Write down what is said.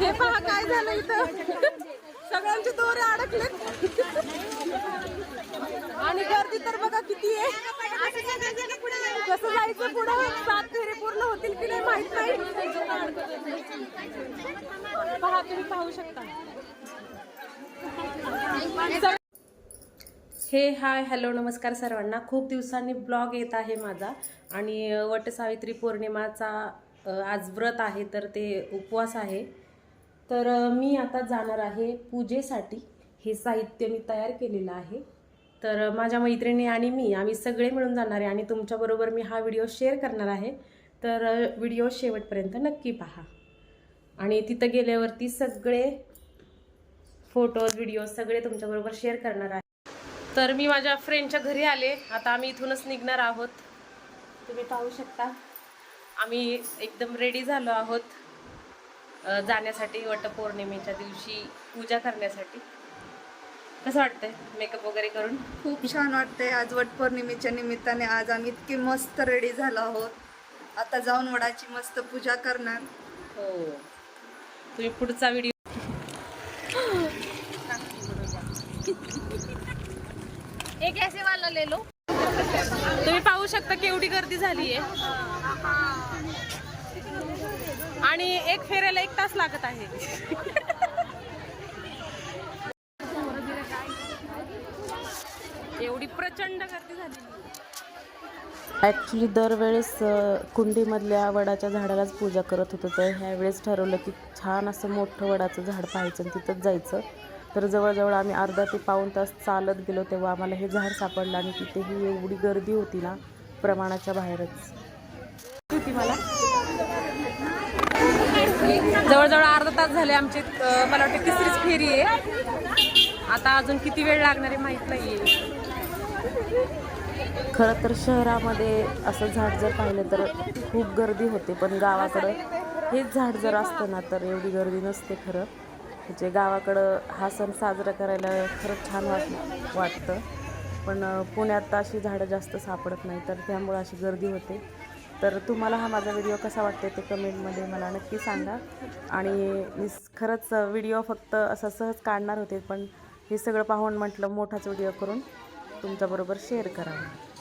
हे पहा काय झालं इथं? सगळ्यांचे दोरे अडकले आणि गर्दी तर बघा किती आहे. कसं जायचं पुढं? सात फेरे पूर्ण होतील की नाही माहीत नाही. पहा तुम्ही पाहू शकता. हे हाय हॅलो नमस्कार सर्वांना. खूप दिवसांनी ब्लॉग येत आहे माझा. आणि वटसावित्री पौर्णिमाचा आज व्रत आहे तर ते उपवास आहे. तर मी आता जाणार आहे पूजेसाठी. हे साहित्य मी तयार केलेलं आहे. तर माझ्या मैत्रिणी आणि मी आम्ही सगळे मिळून जाणार आहे आणि तुमच्याबरोबर मी हा व्हिडिओ शेअर करणार आहे. तर व्हिडिओ शेवटपर्यंत नक्की पहा. आणि तिथं गेल्यावरती सगळे फोटोज व्हिडिओ सगळे तुमच्याबरोबर शेअर करणार आहे. तर मी माझ्या फ्रेंडच्या घरी आले. आता आम्ही इथूनच निघणार आहोत. तुम्ही पाहू शकता. आम्ही एकदम रेडी झालो आहोत जाण्यासाठी वटपौर्णिमेच्या दिवशी पूजा करण्यासाठी. कसं वाटतंय मेकअप वगैरे करून? खूप छान वाटते आज वट पौर्णिमेच्या निमित्ताने आज आम्ही इतकी मस्त रेडी झालो आहोत. आता जाऊन वडाची मस्त पूजा करणार. हो. तुम्ही पुढचा व्हिडिओ एक ऐसे वाला ले लो. तुम्ही पाहू शकता केवढी गर्दी झाली आहे आणि एक फेऱ्याला एक तास लागत आहे. एवढी प्रचंड गर्दी झाली. ॲक्च्युली दरवेळेस कुंडीमधल्या वडाच्या झाडालाच पूजा करत होतो तर ह्यावेळेस ठरवलं की छान असं मोठं वडाचं झाड पाहायचं आणि तिथंच जायचं. तर जवळजवळ आम्ही अर्धा ते पाऊण तास चालत गेलो तेव्हा आम्हाला हे झाड सापडलं आणि तिथेही एवढी गर्दी होती ना प्रमाणाच्या बाहेरच. होती मला. जवळजवळ अर्धा तास झाले आमचे मला वाटतं तिसरीच फेरी आहे. आता अजून किती वेळ लागणार आहे माहीत नाही खरं तर शहरामध्ये असं झाड जर पाहिलं तर खूप गर्दी होते पण गावाकडं हेच झाड जर असतं ना तर एवढी गर्दी नसते खरं. म्हणजे गावाकडं हा सण साजरा करायला खरंच छान वाट वाटतं. पण पुण्यात अशी झाडं जास्त सापडत नाही तर त्यामुळं अशी गर्दी होते. तर तुम्हाला हा माझा व्हिडिओ कसा वाटते ते कमेंटमध्ये मला नक्की सांगा. आणि मी खरंच व्हिडिओ फक्त असा सहज काढणार होते पण हे सगळं पाहून म्हटलं मोठाच व्हिडिओ करून तुमच्याबरोबर शेअर करावा.